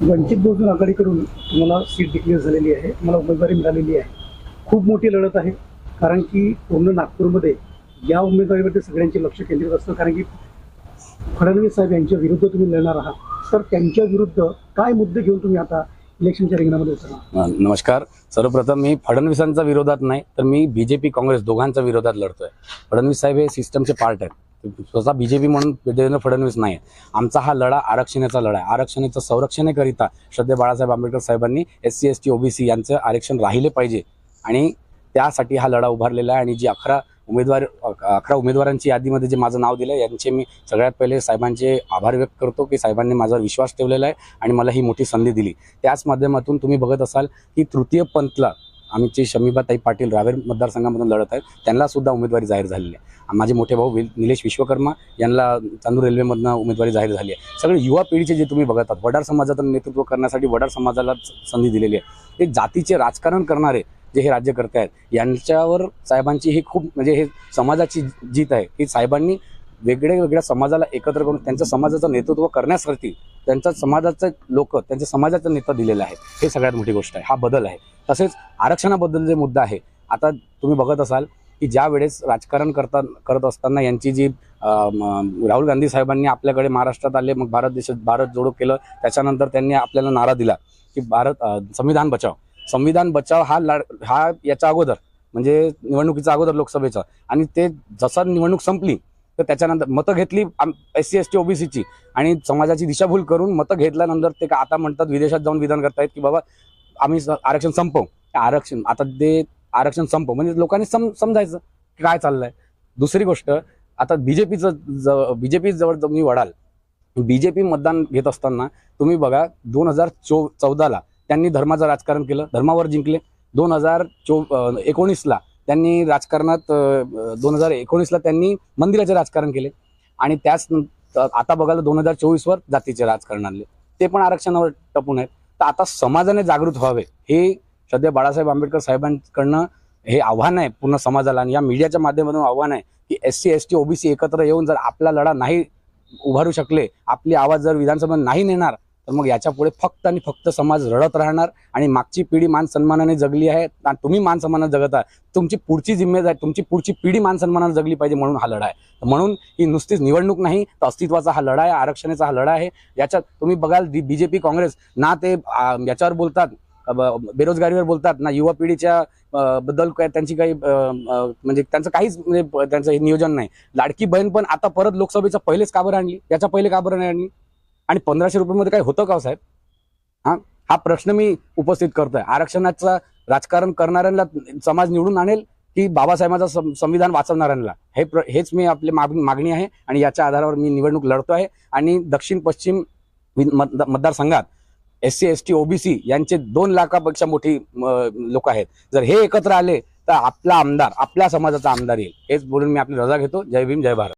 वंचित बहुजन आघाडीकडून तुम्हाला seat declare झालेली आहे मला उमेदवारी मिळालेली आहे. खूप मोठी लढत आहे कारण की पूर्ण नागपूरमध्ये या उमेदवारीवरती सगळ्यांचे लक्ष केंद्रित असतं कारण की फडणवीस साहेब यांच्या विरुद्ध तुम्ही लढणार आहात. तर त्यांच्या विरुद्ध काय मुद्दे घेऊन तुम्ही आता इलेक्शनच्या रिंगणामध्ये उतरणार नमस्कार. सर्वप्रथम मी फडणवीसांच्या विरोधात नाही तर मी बीजेपी काँग्रेस दोघांच्या विरोधात लढतोय. फडणवीस साहेब हे सिस्टमचे पार्ट आहेत. स्वतः बीजेपी म्हणून देवेंद्र फडणवीस नाही आमचा हा लढा आरक्षणाचा लढा आहे. आरक्षणाचं संरक्षणाकरिता श्रद्धे बाळासाहेब आंबेडकर साहेबांनी S C S T OBC यांचं आरक्षण राहिले पाहिजे. आणि त्यासाठी हा लढा उभारलेला आहे. आणि जी अकरा उमेदवार अकरा उमेदवारांची यादीमध्ये जे माझं नाव दिलं यांचे मी सगळ्यात पहिले साहेबांचे आभार व्यक्त करतो की साहेबांनी माझ्यावर विश्वास ठेवलेला आहे आणि मला ही मोठी संधी दिली. त्याच माध्यमातून तुम्ही बघत असाल की तृतीय पंथला आमचे शमीबाताई पाटील रावेर मतदारसंघामधून लढत आहेत. त्यांना सुद्धा उमेदवारी जाहीर झालेली आहे. माझे मोठे भाऊ निलेश विश्वकर्मा यांना चांदूर रेल्वेमधनं उमेदवारी जाहीर झाली आहे. सगळे युवा पिढीचे जे तुम्ही बघत आहात वडार समाजाचं नेतृत्व करण्यासाठी वडार समाजाला संधी दिलेली आहे. ते जातीचे राजकारण करणारे जे हे राज्यकर्ते आहेत यांच्यावर साहेबांची ही खूप म्हणजे हे समाजाची जीत आहे. की साहेबांनी वेगळ्या वेगळ्या समाजाला एकत्र करून त्यांच्या समाजाचं नेतृत्व करण्यासाठी त्यांच्या समाजाचे लोक त्यांच्या समाजाचा नेता दिलेला आहे. हे सगळ्यात मोठी गोष्ट आहे. हा बदल आहे. तसेच आरक्षणाबद्दल जे मुद्दा आहे आता तुम्ही बघत असाल की ज्या वेळेस राजकारण करता करत असताना यांची जी राहुल गांधी साहेबांनी आपल्याकडे महाराष्ट्रात आले मग भारत देशात भारत जोडो केलं त्याच्यानंतर त्यांनी आपल्याला नारा दिला की भारत संविधान बचाव. संविधान बचाव हा लढ हा याच्या अगोदर म्हणजे निवडणुकीच्या अगोदर लोकसभेचा. आणि ते जसा निवडणूक संपली तर त्याच्यानंतर मतं घेतली एस सी एस टी ओबीसीची. आणि समाजाची दिशाभूल करून मतं घेतल्यानंतर ते का आता म्हणतात विदेशात जाऊन विधान करतायत की बाबा आम्ही आरक्षण संपव. आरक्षण आता ते आरक्षण संपव. म्हणजे लोकांनी सम समजायचं की काय चाललंय. दुसरी गोष्ट आता बीजेपीचं बीजेपी जवळ तुम्ही वडाल बीजेपी मतदान घेत असताना तुम्ही बघा दोन हजार चौ चौदाला त्यांनी धर्माचं राजकारण केलं धर्मावर जिंकले. दोन हजार चो एकोणीसला त्यांनी राजकारणात दोन हजार एकोणीसला त्यांनी मंदिराचे राजकारण केले. आणि त्याच आता बघायला दोन हजार चोवीसवर जातीचे राजकारण आणले. ते पण आरक्षणावर टपून आहेत. तर आता समाजाने जागृत व्हावे हे सध्या बाळासाहेब आंबेडकर साहेबांकडनं हे आव्हान आहे पूर्ण समाजाला. आणि या मीडियाच्या माध्यमातून आव्हान आहे की S C S T OBC एकत्र येऊन जर आपला लढा नाही उभारू शकले आपली आवाज जर विधानसभा नाही नेणार तर मग याच्यापुढे फक्त आणि फक्त समाज रडत राहणार आणि मागची पिढी मान सन्मानाने जगली आहे. आणि तुम्ही मान सन्मानाने जगत आहे तुमची पुढची जिम्मेदारी तुमची पुढची पिढी मान सन्मानाने जगली पाहिजे म्हणून हा लढा आहे. म्हणून ही नुसतीच निवडणूक नाही तर अस्तित्वाचा हा लढा आहे आरक्षणाचा हा लढा आहे. याच्यात तुम्ही बघाल बीजेपी काँग्रेस ना ते याच्यावर बोलतात बेरोजगारीवर बोलतात ना युवा पिढीच्या बद्दल काय त्यांची काही म्हणजे त्यांचं काहीच म्हणजे त्यांचं हे नियोजन नाही. लाडकी बहीण पण आता परत लोकसभेचं पहिलेच का बरं आणली. याच्या पहिले का बरं नाही आणली. आणि पंधराशे रुपयामध्ये काही होतं का हो साहेब? हा? हा प्रश्न मी उपस्थित करतोय. आरक्षणाचा राजकारण करणाऱ्यांना समाज निवडून आणेल की बाबासाहेबांचा संविधान वाचवणाऱ्यांना? हे प्र हेच मी आपली माग मागणी आहे आणि याच्या आधारावर मी निवडणूक लढतो आहे. आणि दक्षिण पश्चिम मत- मतदारसंघात S C S T OBC यांचे दोन लाखापेक्षा मोठी लोक आहेत. जर हे एकत्र आले तर आपला आमदार आपल्या समाजाचा आमदार येईल. हेच बोलून मी आपली रजा घेतो. जय भीम जय भारत.